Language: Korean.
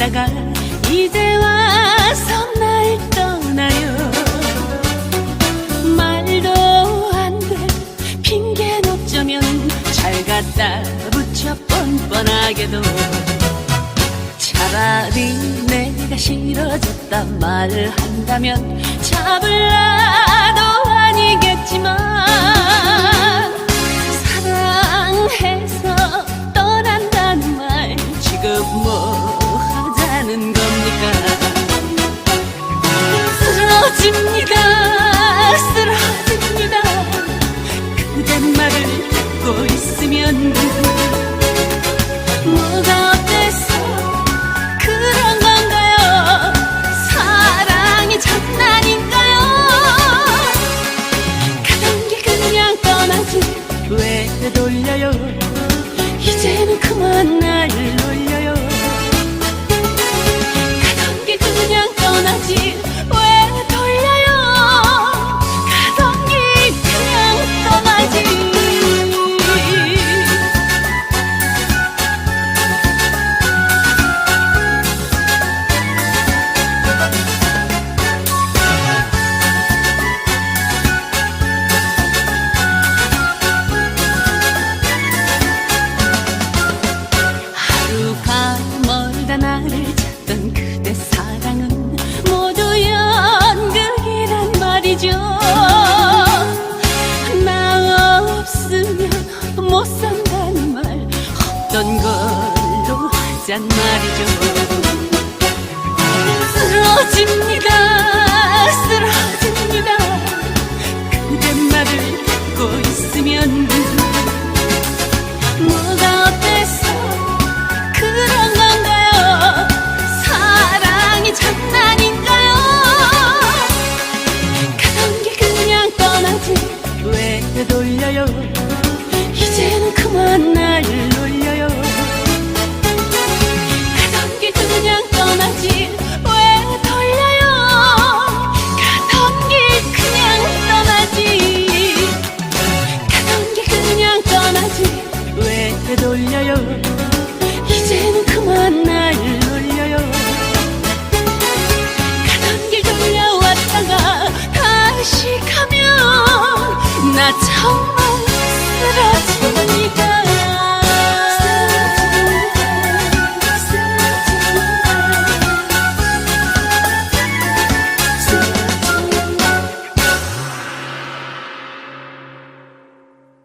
다가왔다가 이제 와서 날 떠나요. 말도 안 돼. 핑계는 어쩌면 잘 갖다 붙여 뻔뻔하게도. 차라리 내가 싫어졌다 말한다면 잡을라도 아니겠지만 듣고 있으면 찾던 그대 사랑은 모두 연극이란 말이죠. 나 없으면 못 산다는 말 없던 걸로 하잔 말이죠. 쓰러집니다. 쓰러집니다